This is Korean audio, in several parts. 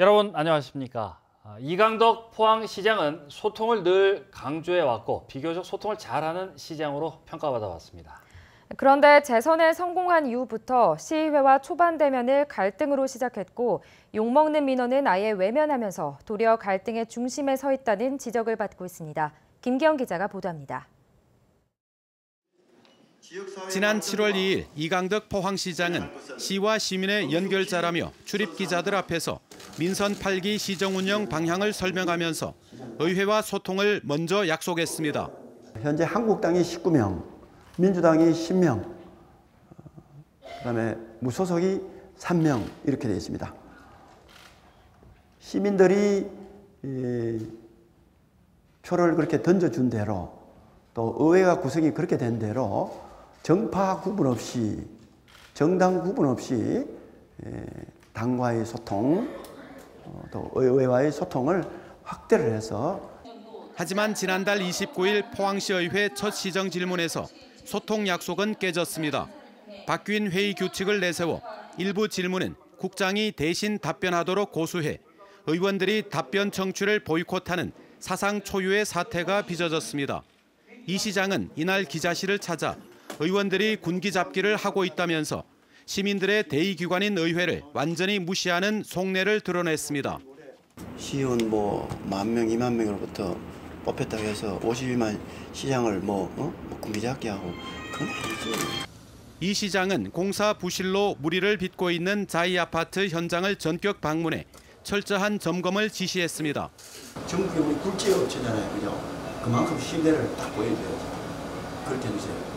여러분 안녕하십니까? 아, 이강덕 포항시장은 소통을 늘 강조해 왔고 비교적 소통을 잘하는 시장으로 평가받아 왔습니다. 그런데 재선에 성공한 이후부터 시의회와 초반 대면을 갈등으로 시작했고 욕먹는 민원은 아예 외면하면서 도리어 갈등의 중심에 서 있다는 지적을 받고 있습니다. 김기영 기자가 보도합니다. 지난 7월 2일 이강덕 포항시장은 시와 시민의 연결자라며 출입 기자들 앞에서 민선 8기 시정 운영 방향을 설명하면서 의회와 소통을 먼저 약속했습니다. 현재 한국당이 19명, 민주당이 10명, 그다음에 무소속이 3명 이렇게 되어 있습니다. 시민들이 표를 그렇게 던져준 대로 또 의회가 구성이 그렇게 된 대로 정파 구분 없이 정당 구분 없이 당과의 소통 어, 또 의회와의 소통을 확대를 해서 하지만 지난달 29일 포항시의회 첫 시정 질문에서 소통 약속은 깨졌습니다. 바뀐 회의 규칙을 내세워 일부 질문은 국장이 대신 답변하도록 고수해 의원들이 답변 청취를 보이콧하는 사상 초유의 사태가 빚어졌습니다. 이 시장은 이날 기자실을 찾아 의원들이 군기 잡기를 하고 있다면서 시민들의 대의기관인 의회를 완전히 무시하는 속내를 드러냈습니다. 시의원 뭐 만 명, 이만 명으로부터 뽑혔다고 해서 51만 시장을 뭐, 어? 뭐 군기 잡기 하고 그건 아니지. 이 시장은 공사 부실로 무리를 빚고 있는 자이 아파트 현장을 전격 방문해 철저한 점검을 지시했습니다. 전국에 우리 굴지 업체잖아요, 그죠? 그만큼 신뢰를 딱 보여줘야죠. 그렇게 해주세요.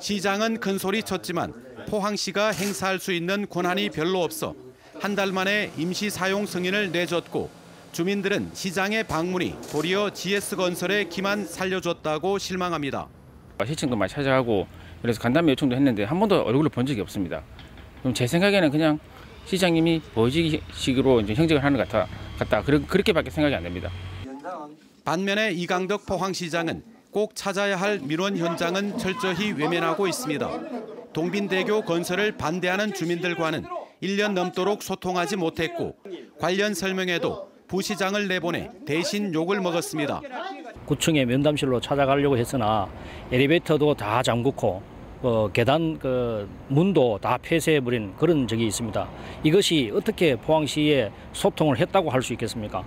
시장은 큰 소리 쳤지만 포항시가 행사할 수 있는 권한이 별로 없어 한 달 만에 임시 사용 승인을 내줬고 주민들은 시장의 방문이 도리어 GS건설의 기만 살려줬다고 실망합니다. 시청도 많이 찾아가고 그래서 간담회 요청도 했는데 한 번도 얼굴을 본 적이 없습니다. 그럼 제 생각에는 그냥 시장님이 보여지기식으로 이제 형직을 하는 것 같아, 같다. 그렇게밖에 생각이 안 됩니다. 반면에 이강덕 포항시장은 꼭 찾아야 할 민원 현장은 철저히 외면하고 있습니다. 동빈대교 건설을 반대하는 주민들과는 1년 넘도록 소통하지 못했고 관련 설명에도 부시장을 내보내 대신 욕을 먹었습니다. 9층의 면담실로 찾아가려고 했으나 엘리베이터도 다 잠그고 어, 계단 그 문도 다 폐쇄해버린 그런 적이 있습니다. 이것이 어떻게 포항시에 소통을 했다고 할 수 있겠습니까?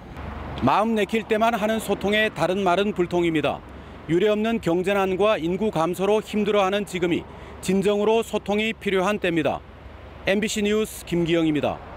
마음 내킬 때만 하는 소통에 다른 말은 불통입니다. 유례없는 경제난과 인구 감소로 힘들어하는 지금이 진정으로 소통이 필요한 때입니다. MBC 뉴스 김기영입니다.